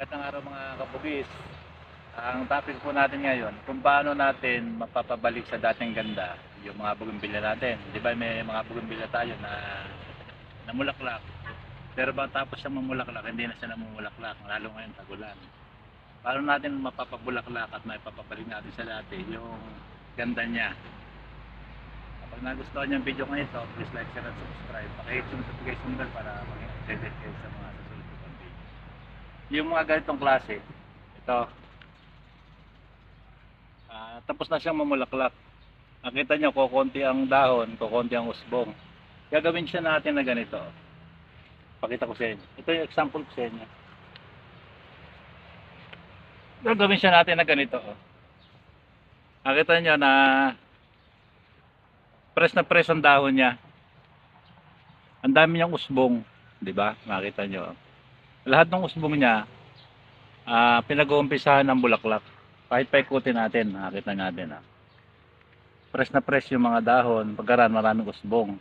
Magandang araw mga kabugis. Ang topic po natin ngayon, kung paano natin mapapabalik sa dating ganda yung mga bugimbilya natin. Di ba may mga bugimbilya tayo na namulaklak. Pero ba tapos siya mamulaklak, hindi na siya namumulaklak, lalo ngayon tagulan. Paano natin mapapabulaklak at maipapabalik natin sa dati yung ganda niya. Kapag nagustuhan niyo ang video ko ito, please like, share, and subscribe. Pakihit yung notification bell para maging updated kayo sa mga susunod ko pang video. Yung mga ganitong klase, ito, ah, tapos na siyang mamulaklak. Nakita niyo, kukunti ang dahon, kukunti ang usbong. Gagawin siya natin na ganito. Pakita ko sa inyo. Ito yung example ko sa inyo. Gagawin siya natin na ganito. oh. Nakita niyo na press na press ang dahon niya. Ang dami niyang usbong, 'di ba? Makita niyo. Lahat ng usbong niya ah pinag-uumpisahan ng bulaklak. Kahit paikutin natin, nakita natin ah. Press na press yung mga dahon, pagkaran maraming usbong.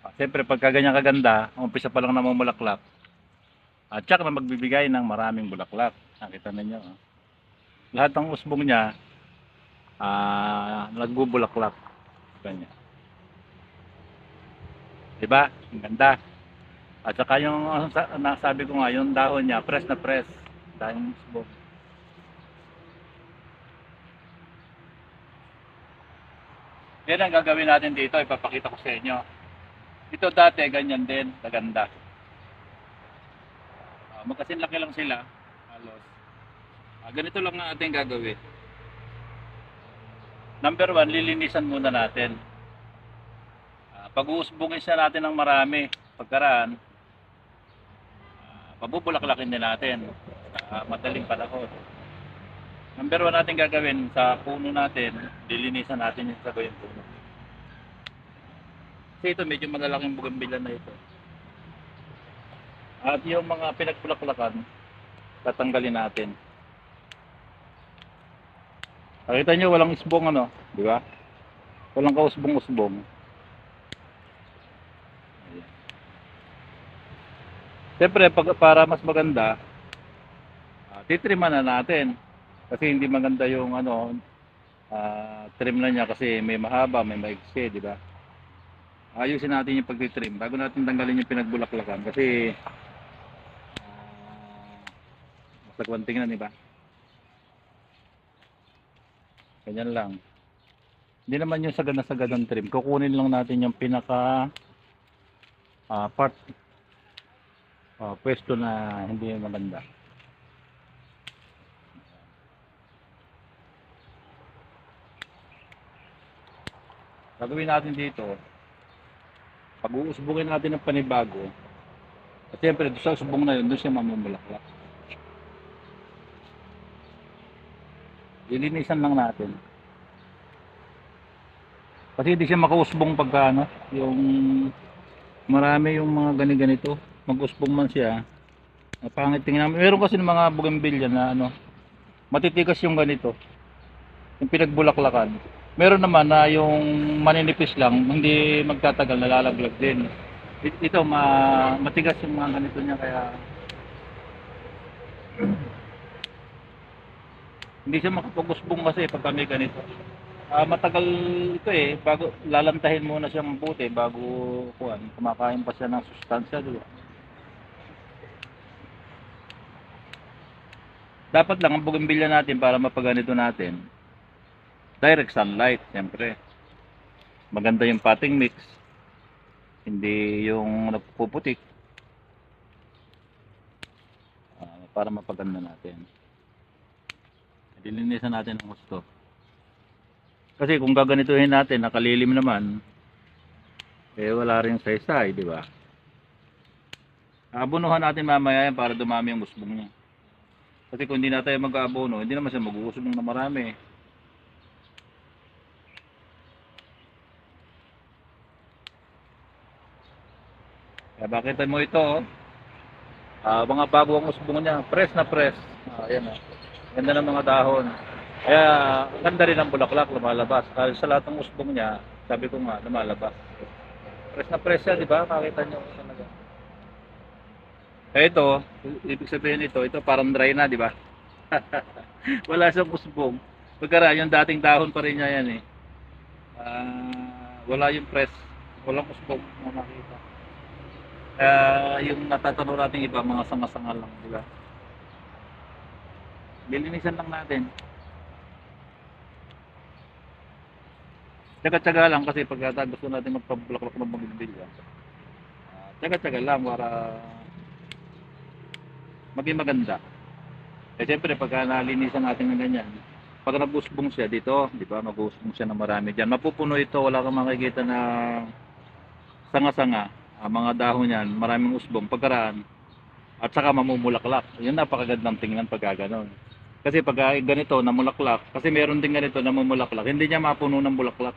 Ah, Siyempre, pagka ganyan kaganda, umpisa pa lang na bulaklak. At tsak na magbibigay ng maraming bulaklak. Nakita ninyo. ah. Lahat ng usbong niya, ah nagbubulaklak. Ganyan. Diba? Ang ganda. At saka yung nasabi ko nga, yung dahon niya, press na press. Dahon usbong. Yan ang gagawin natin dito, ipapakita ko sa inyo. Ito dati, ganyan din, kaganda. Uh, magkasinlaki lang sila, halos. Ah, ganito lang ang ating gagawin. Number one, lilinisan muna natin. Ah, pag-uusbungin siya natin ng marami, pagkaraan, uh, pabubulaklakin din natin sa madaling panahon. Number one natin gagawin sa puno natin, lilinisan natin yung sagoy yung puno. Kasi ito, medyo malalaking bugambilan na ito. At yung mga pinagpulaklakan, tatanggalin natin. Nakita nyo, walang isbong ano, di ba? Walang kausbong-usbong. Siyempre, pag, para mas maganda, uh, titriman na natin. Kasi hindi maganda yung ano, ah, trim na niya kasi may mahaba, may maigsi, di ba? Ayusin natin yung pagtitrim bago natin tanggalin yung pinagbulaklakan kasi ah, masagwan tingnan, di ba? Ganyan lang. Hindi naman yung sagad na sagad ng trim. Kukunin lang natin yung pinaka ah, part ah, pwesto na hindi maganda. Gagawin natin dito, pag-uusbungin natin ng panibago, at siyempre, doon sa usbong na yun, doon siya mamumulaklak. Lilinisan lang natin. Kasi hindi siya makausbong pagka ano, yung marami yung mga gani-ganito. Mag-usbong man siya. Ang pangit tingnan. Meron kasi ng mga bougainvillea na ano, matitigas yung ganito. Yung pinagbulaklakan. Meron naman na yung maninipis lang, hindi magtatagal, nalalaglag din. It- Ito, ma matigas yung mga ganito niya kaya hindi siya makapag-usbong kasi pag may ganito. Ah, matagal ito eh, bago lalantahin muna siyang mabuti bago kuan, kumakain pa siya ng sustansya, di? Dapat lang ang bougainvillea natin para mapaganito natin. Direct sunlight, siyempre. Maganda yung potting mix. Hindi yung nagpuputik. Ah, para mapaganda natin. Dilinisan natin ang gusto. Kasi kung gaganituhin natin, nakalilim naman, eh wala rin saysay, di ba? Abunuhan natin mamaya yan para dumami ang usbong niya. Kasi kung hindi na tayo mag-aabono, hindi naman siya mag-uusbong na marami. Kaya bakit mo ito. Ah, mga bago ang usbong niya, press na press. Ah, ayan oh. Ganda ng mga dahon. Kaya ganda rin ang bulaklak lumalabas. Dahil sa lahat ng usbong niya, sabi ko nga, lumalabas. Press na press siya, di ba? Makita niyo talaga. Eh, ito, ibig sabihin ito, ito parang dry na, di ba? Wala siyang usbong. Pagkara, yung dating dahon pa rin niya yan eh. Ah, wala yung press. Walang usbong na makita. Kaya yung natatanong natin iba, mga sanga-sanga lang, di ba? Lilinisan lang natin. Tsaga-tsaga lang kasi pagka gusto natin magpabulaklak ng magbilya. Uh, tsaga-tsaga lang para maging maganda. Eh siyempre pagka nalinisan natin ng ganyan, pag nag-usbong siya dito, di ba, mag-usbong siya ng marami dyan. Mapupuno ito, wala kang makikita na sanga-sanga, ang mga dahon yan, maraming usbong, pagkaraan, at saka mamumulaklak. Yun napakagandang tingnan pag ganon. Kasi pag ganito, namulaklak, kasi meron din ganito na mamulaklak, hindi niya mapuno ng bulaklak.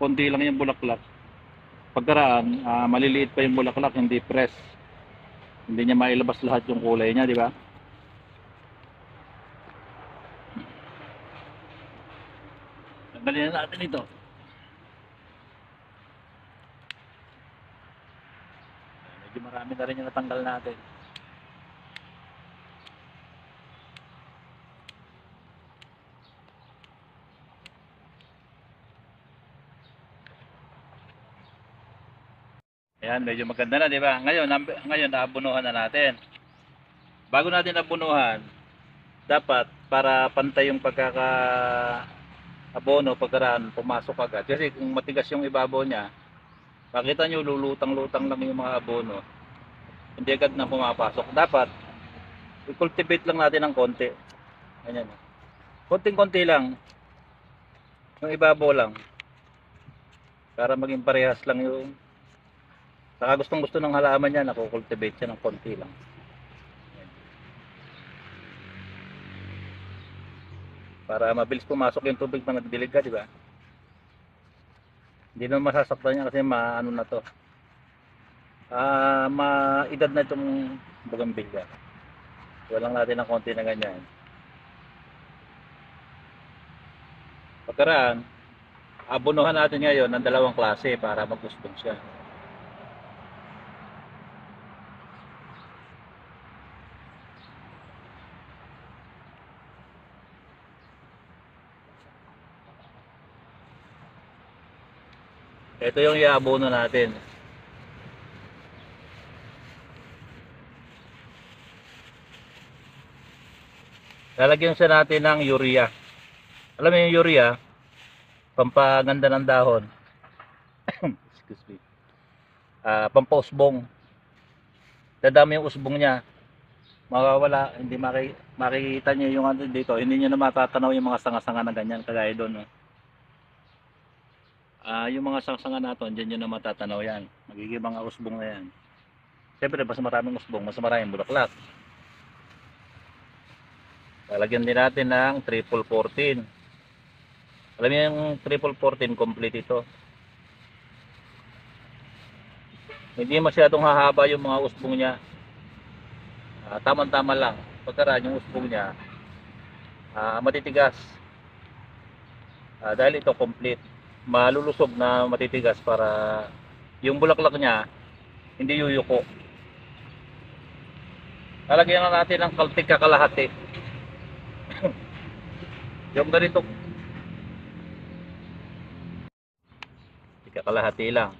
Konti lang yung bulaklak. Pagkaraan, ah, maliliit pa yung bulaklak, hindi press. Hindi niya mailabas lahat yung kulay niya, di ba? Tanggalin na natin ito. Medyo marami na rin yung natanggal natin. Ayan, medyo maganda na, di ba? Ngayon, ngayon, naabunuhan na natin. Bago natin abunuhan, dapat para pantay yung pagkaka abono pagkaraan pumasok agad. Kasi kung matigas yung ibabaw niya, makita nyo lulutang-lutang lang yung mga abono. Hindi agad na pumapasok. Dapat, i-cultivate lang natin ng konti. Ganyan. Konting-konti lang. Yung ibabaw lang. Para maging parehas lang yung Saka gustong gusto ng halaman niya, nakukultivate siya ng konti lang. Para mabilis pumasok yung tubig pag nagdilig ka, di ba? Hindi naman masasaktan niya kasi maano na to. Ah, maedad na itong bugambilya. Walang natin ng konti na ganyan. Pagkaraan, abunuhan natin ngayon ng dalawang klase para magusbong siya. Ito yung iabono natin. Lalagyan siya natin ng urea. Alam mo yung urea, pampaganda ng dahon. Excuse me. Ah, pampausbong. Dadami yung usbong niya. Mawawala, hindi maki, makikita niyo yung ano dito. Hindi niyo na matatanaw yung mga sanga-sanga na ganyan kagaya doon. No? Ah, yung mga sangsanga natin, diyan yun na matatanaw yan. Magiging mga usbong na yan. Siyempre, mas maraming usbong, mas maraming bulaklak. Lalagyan din natin ng triple 14. Alam niyo yung triple 14, complete ito. Hindi masyadong hahaba yung mga usbong niya. Ah, Tama-tama lang. Pagkaraan yung usbong niya, ah, matitigas. Ah, dahil ito complete malulusog na matitigas para yung bulaklak niya hindi yuyuko. Lalagyan na natin ng kaltik kakalahati. yung ganito kakalahati lang.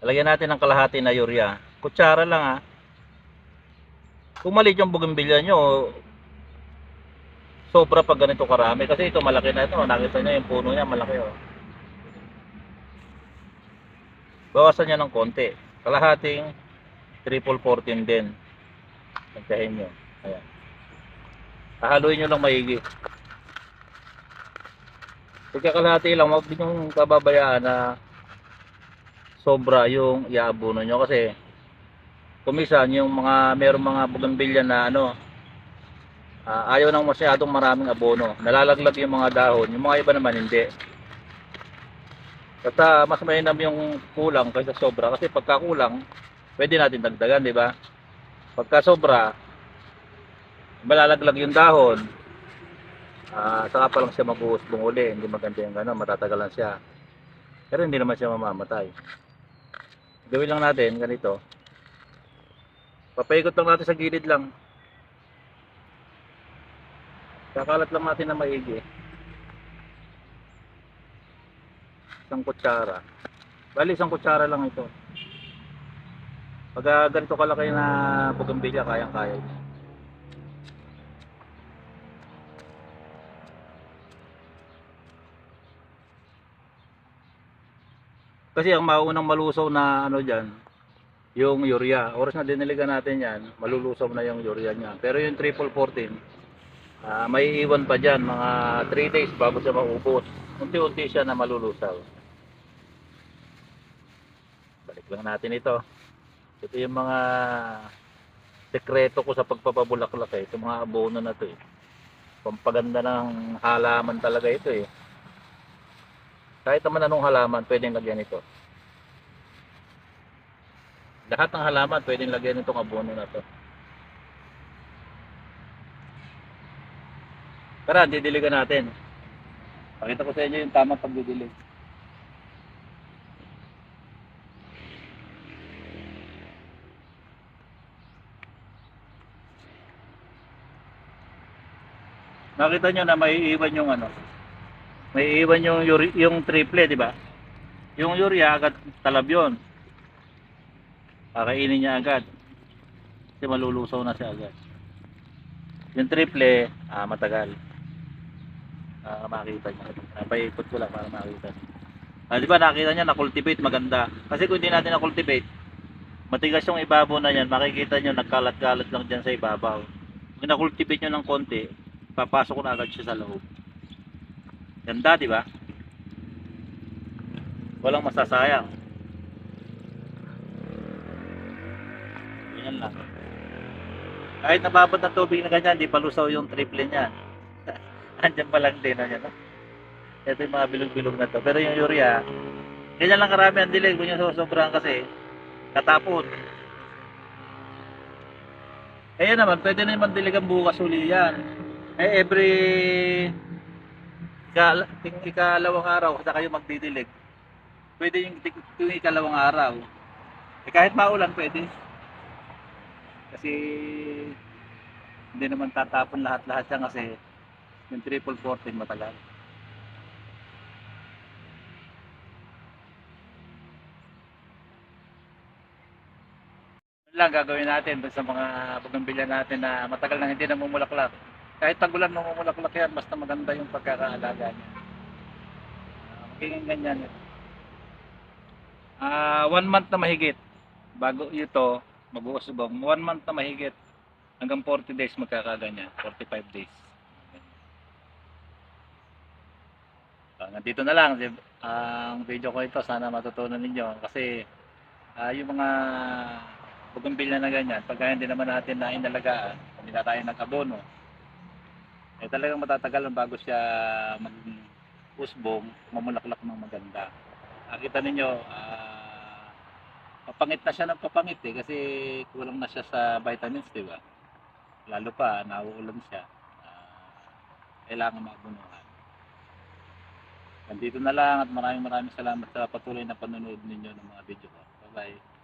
Lalagyan natin ng kalahati na urea. Kutsara lang ha. Kung maliit yung bougainvillea nyo, sobra pag ganito karami. Kasi ito malaki na ito. Nakita nyo yung puno niya malaki oh. Bawasan niya ng konti. Kalahating triple 14 din. Pagkahin nyo. Ayan. Hahaluin nyo lang maigi. Pagkakalahati lang, huwag din yung kababayaan na sobra yung iaabuno nyo kasi kumisan yung mga merong mga bugambilya na ano ah, ayaw nang masyadong maraming abono nalalaglag yung mga dahon yung mga iba naman hindi Basta mas mainam yung kulang kaysa sobra kasi pagka kulang, pwede natin dagdagan, di ba? Pagka sobra, malalaglag yung dahon. Ah, saka pa lang siya mag-uusbong uli, hindi maganda yung gano'n, matatagalan siya. Pero hindi naman siya mamamatay. Gawin lang natin ganito. Papaikot lang natin sa gilid lang. Kakalat lang natin na maigi. Isang kutsara. Bali, isang kutsara lang ito. Pag ah, ganito kalaki na bugambilya, kayang-kaya niya. Kasi ang maunang malusaw na ano dyan, yung urea. Oras na diniligan natin yan, malulusaw na yung urea niya. Pero yung triple 14, ah, may iwan pa dyan, mga 3 days bago siya maubos. Unti-unti siya na malulusaw. Balik lang natin ito. Ito yung mga sekreto ko sa pagpapabulaklak eh. Itong mga abono na to eh. Pampaganda ng halaman talaga ito eh. Kahit naman anong halaman, pwedeng lagyan ito. Lahat ng halaman, pwedeng lagyan itong abono na to. Tara, didiligan natin. Pakita ko sa inyo yung tamang pagdidilig. Nakita nyo na may iwan yung ano, may iwan yung yung triple, di ba? Yung urea agad talab yun. Kakainin niya agad. Kasi malulusaw na siya agad. Yung triple, ah, matagal. Ah, makita niya. Napaikot ko lang para makita niya. Ah, di ba nakita niya na-cultivate maganda. Kasi kung hindi natin na-cultivate, matigas yung ibabaw na yan, makikita niyo nagkalat-kalat lang dyan sa ibabaw. Kung na-cultivate nyo ng konti, papasok na agad siya sa loob. Ganda, di ba? Walang masasayang. Yan lang. Kahit nababad ng tubig na ganyan, di palusaw yung triple niya. Andyan pa lang din. Ano? Ito yung mga bilog-bilog na to. Pero yung urea, ganyan lang karami ang dilig. Kung yung sobrang kasi, katapon. Eh yan naman, pwede na naman diligan bukas uli yan. Eh every ting ikalawang araw sa kayo magdidilig. Pwede yung, yung ikalawang araw. Eh kahit maulan pwede. Kasi hindi naman tatapon lahat-lahat yan kasi yung triple 14 matagal. Lang gagawin natin sa mga bugambilla natin na matagal nang hindi namumulaklak. Kahit tagulan namumulaklak yan, basta maganda yung pagkakaalaga niya. Uh, magiging ganyan. Ah, one month na mahigit bago ito mag-uusbong. One month na mahigit hanggang 40 days magkakaganyan. 45 days. Ah, nandito na lang ang video ko ito. Sana matutunan ninyo kasi ah, yung mga bugambilla na ganyan, pagka hindi naman natin na inalagaan, hindi na tayo nag-abono, eh talagang matatagal bago siya mag-usbong, mamulaklak ng maganda. Nakita ninyo, ah, papangit na siya ng papangit eh, kasi kulang na siya sa vitamins, di ba? Lalo pa, nauulan siya. Ah, kailangan maabunuhan. Nandito na lang at maraming maraming salamat sa patuloy na panonood ninyo ng mga video ko. Bye-bye.